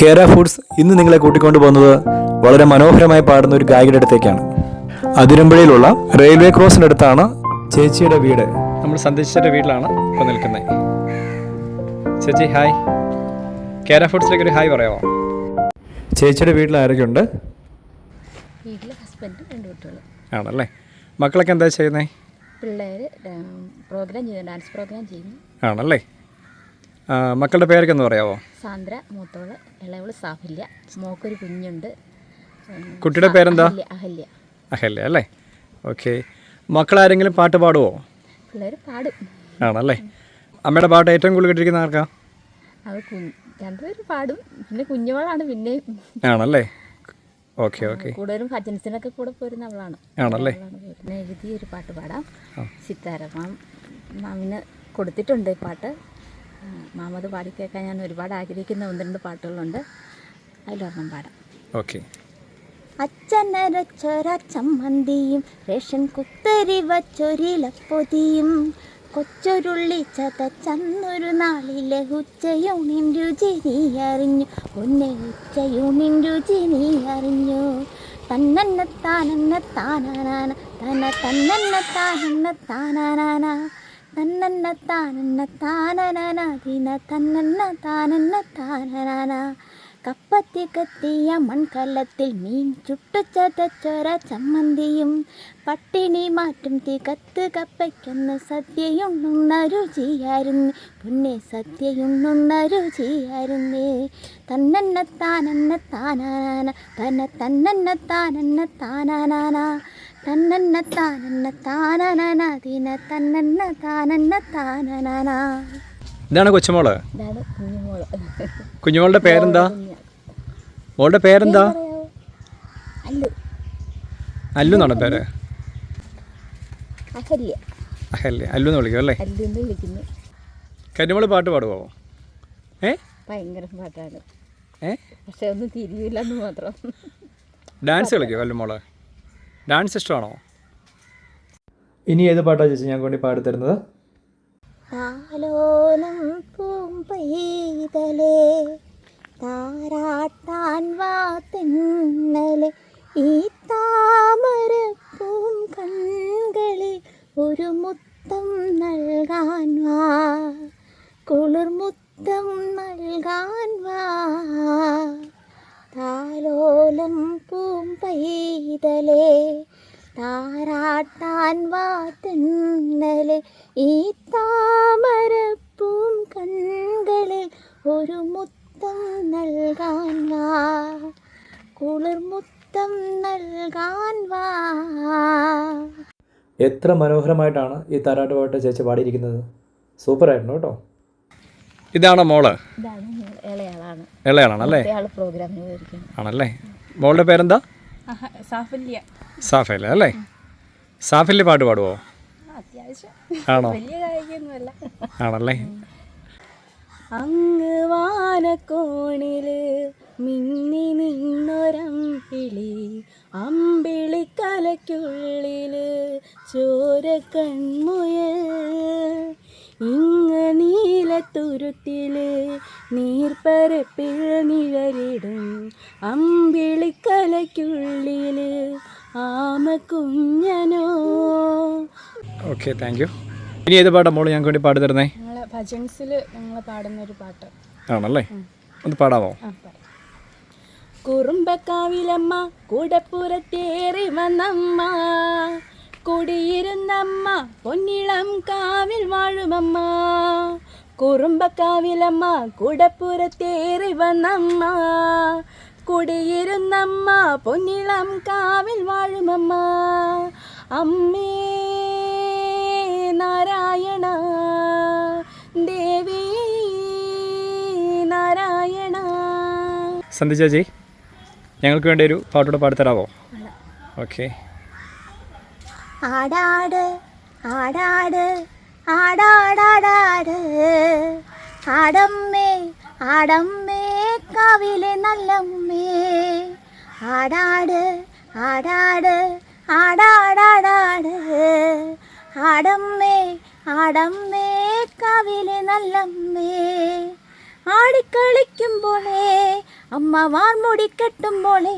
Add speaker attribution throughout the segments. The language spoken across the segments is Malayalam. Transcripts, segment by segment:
Speaker 1: കേര ഫുഡ്സ് ഇന്ന് നിങ്ങളെ കൂട്ടിക്കൊണ്ടു പോകുന്നത് വളരെ മനോഹരമായി പാടുന്ന ഒരു ഗായികയുടെ അടുത്തേക്കാണ്. അതിരമ്പുഴയിലുള്ള റെയിൽവേ ക്രോസിന്റെ അടുത്താണ് ചേച്ചിയുടെ വീട്. നമ്മൾ സന്ദർശിച്ചിട്ട് വീട്ടിലാണ് ഇപ്പോൾ നിൽക്കുന്നത്. ചേച്ചി ഹായ് കേര ഫുഡ്സിലേക്ക് ഒരു ഹായ് പറയാമോ? ചേച്ചിയുടെ വീട്ടിൽ ആരൊക്കെയുണ്ട്?
Speaker 2: വീട്ടിൽ ഹസ്ബൻഡ് രണ്ട്
Speaker 1: ആണല്ലേ? മക്കളൊക്കെ എന്താ ചെയ്യുന്നത്
Speaker 2: പിള്ളേർ പ്രോഗ്രാം ചെയ്യുന്നു ഡാൻസ് പ്രോഗ്രാം ചെയ്യുന്നു.
Speaker 1: ആണല്ലേ? മക്കളുടെ പേരൊക്കെ ഒന്ന് പറയാമോ
Speaker 2: സാന്ദ്ര മൂത്തോൾ ഇളയവൾ സാഫല്യ മോക്കൊരു കുഞ്ഞുണ്ട്.
Speaker 1: കുട്ടിയുടെ പേരെന്താ?
Speaker 2: അഹല്യ അഹല്യ.
Speaker 1: അല്ലേ? ഓക്കെ. മക്കളാരെങ്കിലും പാട്ട് പാടുമോ
Speaker 2: പിള്ളേർ പാടും.
Speaker 1: ആണല്ലേ? അമ്മയുടെ പാട്ട് ഏറ്റവും കൂടുതൽ കേട്ടിരിക്കുന്ന ആർക്കാ?
Speaker 2: അത് രണ്ടുപേരും പാടും. പിന്നെ കുഞ്ഞുമോളാണ് പിന്നെ.
Speaker 1: ആണല്ലേ? Okay okay.
Speaker 2: കൂടുതലും ഭജൻസിനൊക്കെ കൂടെ പോരുന്ന അവളാണ്.
Speaker 1: ആണല്ലേ?
Speaker 2: പിന്നെ എഴുതിയൊരു പാട്ട് പാടാം. സിത്താര മാം മാമിന് കൊടുത്തിട്ടുണ്ട് പാട്ട്. ആ, പാടിക്കേക്കാൻ ഞാൻ ഒരുപാട് ആഗ്രഹിക്കുന്ന ഒന്ന് രണ്ട് പാട്ടുകളുണ്ട്. അതിലൊരെണ്ണം പാടാം.
Speaker 1: ഓക്കെ.
Speaker 2: അച്ഛനരച്ചൊരച്ചമ്മന്തിയും റേഷൻ കുത്തരി വച്ചൊരിലപ്പൊതിയും കൊച്ചൊരുള്ളി ചതച്ചന്നൊരു നാളിലെ ഉച്ചയൂണിൻ രുചി നീ അറിഞ്ഞു. ഒന്നെ ഉച്ചയൂണിൻ രുചി നീ അറിഞ്ഞു. തന്നന്ന താനന്ന താനാനാന തന തന്നന്ന താനന്ന താനാനാന. തന്നന്ന താനന്ന താനനാന തന്നന്ന താനന്ന താനനാന കപ്പത്തി കത്തിയ മൺകലത്തിൽ മീൻ ചുട്ടു ചതച്ചൊര ചമ്മന്തിയും പട്ടിണി മാറ്റും തികത്ത് കപ്പയ്ക്കൊന്ന് സദ്യയുണ്ണുന്ന രുചിയായിരുന്നു പിന്നെ സദ്യയുണ്ണുന്ന രുചിയായിരുന്നേ തന്നന്ന താനന്ന താനാന തന തന്നന്ന താനന്ന താനാനാന തന്നന്ന താനെന്ന താനന ദിന തന്നന്ന താനെന്ന താനന
Speaker 1: ഇതാണ്
Speaker 2: കൊച്ചുമോൾ.
Speaker 1: കുഞ്ഞുമോളുടെ പേരെന്താ? മോളുടെ പേരെന്താ?
Speaker 2: അല്ലു.
Speaker 1: എന്നാണ് പേര്?
Speaker 2: അഹല്യ.
Speaker 1: അല്ലു എന്ന് വിളിക്കും അല്ലേ? കരിമോൾ പാട്ട് പാടുവോ? ഏ?
Speaker 2: ഭയങ്കര പാട്ടാണ്.
Speaker 1: ഏ?
Speaker 2: പക്ഷെ ഒന്നും തിരിയില്ല എന്ന് മാത്രം.
Speaker 1: ഡാൻസ് കളിക്കോ അല്ലു മോൾ ഡാൻസ് ഇഷ്ടമാണോ? ഇനി ഏത് പാട്ടാ ചേച്ചി ഞാൻ വേണ്ടി പാടി തരുന്നത്?
Speaker 2: താലോലം പൂമ്പെയ്തലേ താരാട്ടാൻ വാ തെന്നലെ ഈ താമരപ്പൂം കൺകളിൽ ഒരു മുത്തം നൽകാൻ വാ കുളിർമുത്തം നൽകാൻ വാ. താലോലം പൂം പൈതലേ താരാട്ടാൻ വാത്തന്നലെ തെന്നലെ ഈ താമരപ്പൂം കണ്ണുകളിൽ ഒരു മുത്തം നൽകാൻ വാ. കുളിർമുത്തം നൽകാൻ വാ.
Speaker 1: എത്ര മനോഹരമായിട്ടാണ് ഈ താരാട്ട് പാട്ട് ചേച്ചി പാടിയിരിക്കുന്നത്. സൂപ്പറായിരുന്നു കേട്ടോ. ഇതാണോ
Speaker 2: മോൾ? ഇളയാളാണ്.
Speaker 1: ഇളയാളാണല്ലേ ആണല്ലേ? മോളുടെ പേരെന്താ?
Speaker 2: സാഫല്യ.
Speaker 1: അല്ലേ? സാഫല്യ പാട്ട്
Speaker 2: പാടുവോ?
Speaker 1: ആണോ? ആണല്ലേ?
Speaker 2: അങ്ങ് വാനക്കോണിൽ മിന്നി നിന്നൊരമ്പിളി അമ്പിളി കലയ്ക്കുള്ളിൽ ചോര കൺമുയൽ ഇങ്ങ് നീലത്തുരുത്തിൽ നീർപ്പരപ്പിൽ നിഴലിടും അമ്പിളി കലയ്ക്കുള്ളിൽ ആമ കുഞ്ഞനോ
Speaker 1: ഓക്കെ താങ്ക് യു ഇനി ഏത് പാട്ടാണ് മോൾ ഞങ്ങൾക്ക് വേണ്ടി പാടി തരുന്നേ?
Speaker 2: ഞങ്ങൾ ഭജൻസിൽ ഞങ്ങൾ പാടുന്ന ഒരു പാട്ട്.
Speaker 1: ആണല്ലേ? ഒന്ന് പാടാമോ
Speaker 2: കുറുമ്പക്കാവിലമ്മ കൂടപ്പുറത്തേറി വന്നമ്മ. കുടിയിരുന്നമ്മ പൊന്നിളം കാവിൽ വാഴുമമ്മ. കുറുമ്പക്കാവിലമ്മ കൂടപ്പുറത്തേറി വന്നമ്മ. കുടിയിരുന്നമ്മ പൊന്നിളം കാവിൽ വാഴുമമ്മ. അമ്മേ നാരായണ ദേവി നാരായണ.
Speaker 1: സന്ധി ചേച്ചി ഞങ്ങൾക്ക് വേണ്ടി ഒരു പാട്ടോടെ പാടിത്തരാവോ? ഓക്കെ.
Speaker 2: ആടാട് ആടാട് ആടാടാടാട്. ആടമ്മേ ആടമ്മേ കാവിലെ നല്ലമ്മേ. ആടാട് ആടാട് ആടാടാടാട്. ആടമ്മേ ആടമ്മേ കാവിലെ നല്ലമ്മേ. ആടിക്കളിക്കുമ്പോളേ അമ്മ വാർമുടി കെട്ടുമ്പോളേ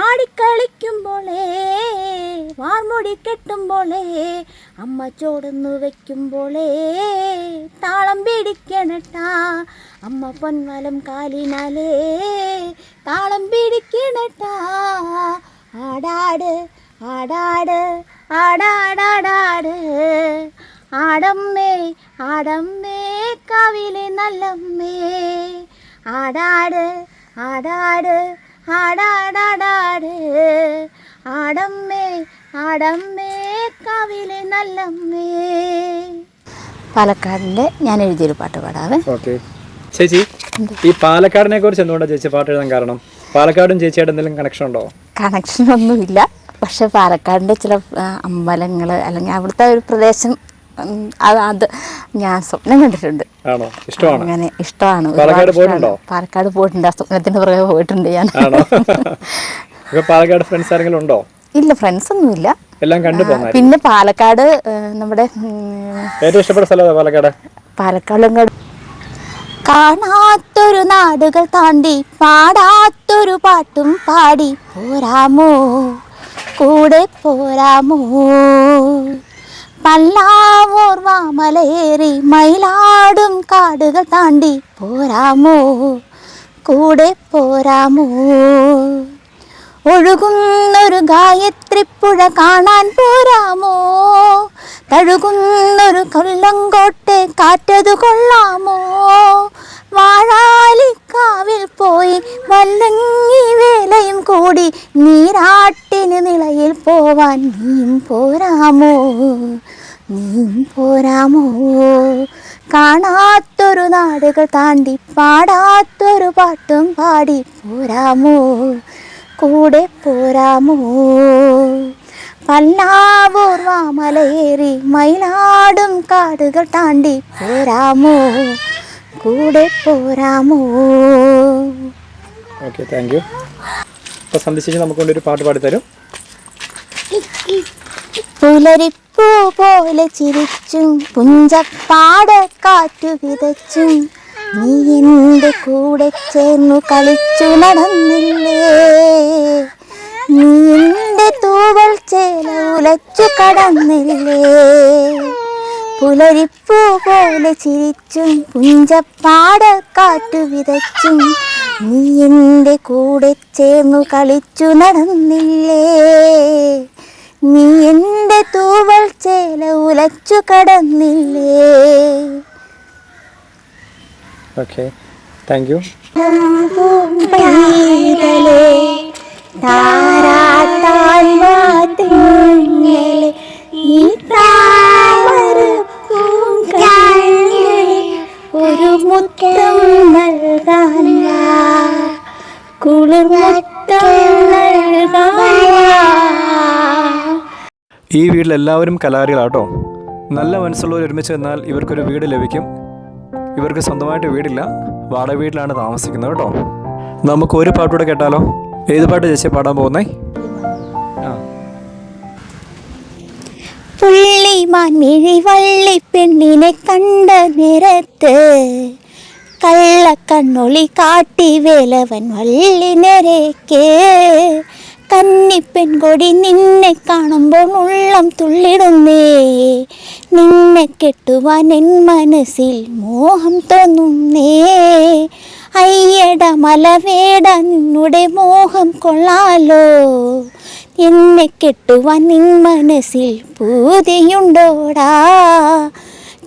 Speaker 2: ആടിക്കളിക്കുമ്പോളേ വാർമുടി കെട്ടുമ്പോളേ അമ്മ ചോടുന്നു വെക്കുമ്പോളേ താളം പിടിക്കണട്ടാ അമ്മ പൊന്മലം കാലിനാലേ താളം പിടിക്കണട്ടാ. ആടാട് ആടാട് ആടാടാടാട് ആടമ്മേ ആടമ്മേ കവിലെ നല്ലമ്മേ. ആടാട് ആടാട് ആടാടാടാട്. ആടമ്മേ ആടമ്മേ കവിലെ നല്ലമ്മേ. പാലക്കാടിന്റെ ഞാൻ എഴുതിയൊരു പാട്ട് പാടാവേ.
Speaker 1: ഓക്കെ. ചേച്ചി ഈ പാലക്കാടിനെ കുറിച്ച് എന്തുകൊണ്ടാണ് ചേച്ചി പാട്ട് എഴുതാൻ കാരണം? പാലക്കാടും ചേച്ചിയായിട്ട് എന്തെങ്കിലും കണക്ഷൻ ഉണ്ടോ?
Speaker 2: കണക്ഷൻ ഒന്നുമില്ല. പക്ഷെ പാലക്കാടിന്റെ ചില അമ്പലങ്ങൾ അല്ലെങ്കിൽ അവിടുത്തെ ഒരു പ്രദേശം അത് ഞാൻ സ്വപ്നം കണ്ടിട്ടുണ്ട്.
Speaker 1: ആണോ? ഇഷ്ടമാണ്?
Speaker 2: അങ്ങനെ ഇഷ്ടമാണ്.
Speaker 1: പാലക്കാട്. പോയിട്ടുണ്ടോ?
Speaker 2: പാലക്കാട് പോയിട്ടുണ്ട്. ആ സ്വപ്നത്തിന് പുറകെ പോയിട്ടുണ്ട് ഞാൻ.
Speaker 1: പാലക്കാട് ഫ്രണ്ട്സ് ആരെങ്കിലും ഉണ്ടോ?
Speaker 2: ഇല്ല ഫ്രണ്ട്സ് ഒന്നുമില്ല.
Speaker 1: എല്ലാം കണ്ടു
Speaker 2: പിന്നെ പാലക്കാട് നമ്മുടെ
Speaker 1: ഏറ്റവും ഇഷ്ടപ്പെട്ട സ്ഥലം പാലക്കാട്?
Speaker 2: പാലക്കാട് കാണാത്തൊരു നാടുകൾ താണ്ടി പാടാത്തൊരു പാട്ടും പാടി പോരാമോ? കൂടെ പോരാമോ? പല്ലാവൂർ വാമലേറി മയിലാടും കാടുകൾ താണ്ടി പോരാമോ? കൂടെ പോരാമോ? ഒഴുകുന്നൊരു ഗായത്രിപ്പുഴ കാണാൻ പോരാമോ? തഴുകുന്നൊരു കൊല്ലങ്കോട്ടെ കാറ്റതു കൊള്ളാമോ? വാഴാലിക്കാവിൽ പോയി വല്ലങ്ങി വേലയും കൂടി നീരാട്ടിന് നിളയിൽ പോവാൻ നീയും പോരാമോ? നീയും പോരാമോ? കാണാത്തൊരു നാടുകൾ താണ്ടി പാടാത്തൊരു പാട്ടും പാടി പോരാമോ? കൂടെ പോരാമോ? പല്ലാവൂർ വാമലയേറി മയിലാടും കാടുകൾ താണ്ടി പോരാമോ? കൂടെ പോരാമോ?
Speaker 1: ഓക്കെ താങ്ക് യു അപ്പോൾ സന്ധിച്ചേച്ചി നമുക്ക് കൊണ്ട് ഒരു പാട്ട് പാടിത്തരും.
Speaker 2: പുലരിപ്പൂ പോലെ ചിരിച്ചും പുഞ്ചപ്പാട് കാറ്റു വിതച്ചും നീ എന്റെ കൂടെ ചേർന്നു കളിച്ചു നടന്നില്ലേ? നീ എന്റെ തൂവൽ ചേല ഉലച്ചു കടന്നില്ലേ? പുലരിപ്പൂ പോലെ ചിരിച്ചും പുഞ്ചപ്പാട് കാറ്റു വിതച്ചും നീ എന്റെ കൂടെ ചേർന്നു കളിച്ചു നടന്നില്ലേ? നീ എന്റെ തൂവൽ ചേല ഉലച്ചു കടന്നില്ലേ?
Speaker 1: ഓക്കെ താങ്ക് യു
Speaker 2: പൈതലേ ഈ
Speaker 1: വീട്ടിലെല്ലാവരും കലാകാരികളാട്ടോ. നല്ല മനസ്സുള്ളവർ ഒരുമിച്ച് നിന്നാൽ ഇവർക്കൊരു വീട് ലഭിക്കും. ഇവർക്ക് സ്വന്തമായിട്ട് വീടില്ല. വാടക വീട്ടിലാണ് താമസിക്കുന്നത് കേട്ടോ. നമുക്ക് ഒരു പാട്ടൂടെ കേട്ടാലോ? ഏത് പാട്ട് ചേച്ചി പാടാൻ പോകുന്നേ?
Speaker 2: പെണ്ണിനെ കണ്ട നേരത്ത് കള്ളക്കണ്ണൊളി കാട്ടി വേലവൻ വള്ളി നിരക്ക്. കന്നിപ്പെൺകൊടി നിന്നെ കാണുമ്പോൾ ഉള്ളം തുള്ളിടുന്നേ. നിന്നെ കെട്ടുവാൻ എൻ മനസ്സിൽ മോഹം തോന്നുന്നേ. അയ്യട മലവേട നിന്നുടെ മോഹം കൊള്ളാലോ. എന്നെ കെട്ടുവാൻ നിൻ മനസ്സിൽ പൂതിയുണ്ടോടാ.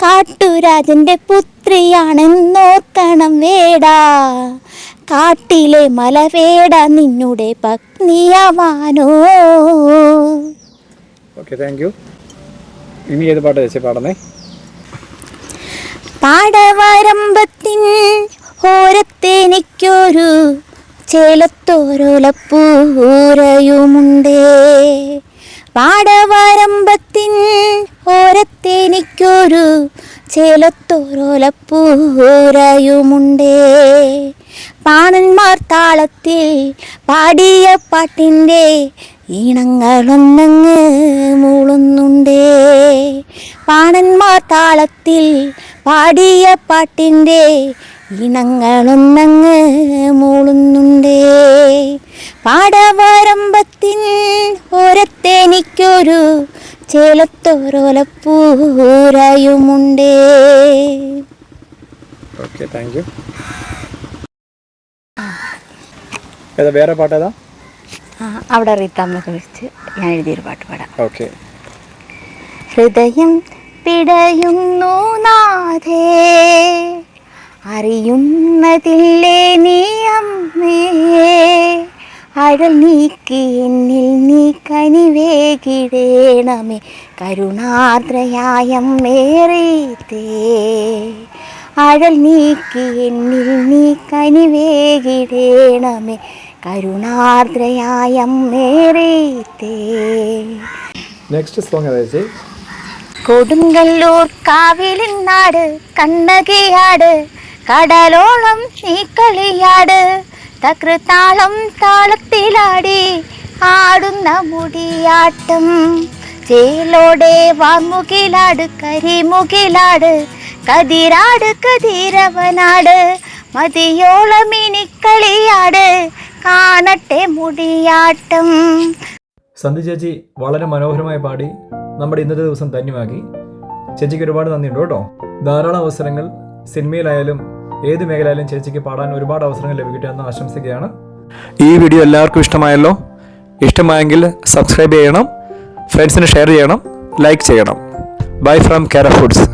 Speaker 2: കാട്ടുരാജന്റെ പുത്രിയാണെന്നോർക്കണം വേടാ. കാട്ടിലെ മലവേട നിന്നുടെ പത്നിയാവാനോ
Speaker 1: ഓക്കെ താങ്ക് യു ഇനി ഏത് പാട്ട് ചേച്ചി പാടുന്നേ?
Speaker 2: പാടവരമ്പത്തിൻ ഓരത്തെനിക്കൊരു ചേലത്തോരോലപ്പൂരയുമുണ്ടേ. പാടവരമ്പത്തിൻ ഓരത്തെനിക്കൊരു ചേലത്തോരൊലപ്പൂരയുമുണ്ടേ. പാണന്മാർ താളത്തിൽ പാടിയ പാട്ടിന്റെ ഈണങ്ങളൊന്നങ്ങ് മൂളുന്നുണ്ടേ. പാണന്മാർ താളത്തിൽ പാടിയ പാട്ടിന്റെ ഈണങ്ങളൊന്നങ്ങ് മൂളുന്നുണ്ടേ. പാടവരമ്പത്തിൻ ഓരത്തെനിക്കൊരു ചേലത്തോരോലപ്പൂരയുമുണ്ടേ.
Speaker 1: ഓക്കെ താങ്ക് യു ഏതാ വേറെ പാട്ടേതാ?
Speaker 2: ഏതാ അവിടെ റീത്താമ്മയൊക്കെ വെച്ച് ഞാൻ എഴുതിയൊരു പാട്ട് പാടാം.
Speaker 1: ഓക്കെ.
Speaker 2: ഹൃദയം പിടയുന്നു നാഥേ അറിയുന്നതില്ലേ നീ അമ്മേ? അഴൽ നീക്കി എന്നിൽ നീ കനിവേകിടേണമേ കരുണാർദ്രയായമ്മേറീത്തേ അഴൽ നീക്കി എന്നിൽ നീ കനിവേകിടേണമേ. കരുണാർദ്രയായമ്മേറീത്തേ
Speaker 1: നെക്സ്റ്റ് സോങ് ഏതാ
Speaker 2: കൊടുങ്കല്ലൂർ കാവിലിൻ നാട് കണ്ണകിയാട് കടലോളം നീ കളിയാട് തകൃതാളം താളത്തിലാടി ആടുന്ന മുടിയാട്ടം. ചേലോടെ വാങ്ങുകിലാട് കരിമുകിലാട് കതിരാട് കതിരവനാട് മതിയോളം ഇനിക്കളിയാട് കാണട്ടെ മുടിയാട്ടം.
Speaker 1: സന്ധി ചേച്ചി വളരെ മനോഹരമായി പാടി നമ്മുടെ ഇന്നത്തെ ദിവസം ധന്യമാക്കി. ചേച്ചിക്ക് ഒരുപാട് നന്ദിയുണ്ട് കേട്ടോ. ധാരാളം അവസരങ്ങൾ സിനിമയിലായാലും ഏത് മേഖലയിലും ചേച്ചിക്ക് പാടാൻ ഒരുപാട് അവസരങ്ങൾ ലഭിക്കട്ടെ എന്ന് ആശംസിക്കുകയാണ്. ഈ വീഡിയോ എല്ലാവർക്കും ഇഷ്ടമായല്ലോ? ഇഷ്ടമായെങ്കിൽ സബ്സ്ക്രൈബ് ചെയ്യണം ഫ്രണ്ട്സിന് ഷെയർ ചെയ്യണം ലൈക്ക് ചെയ്യണം. ബൈ ഫ്രം കേര ഫുഡ്സ്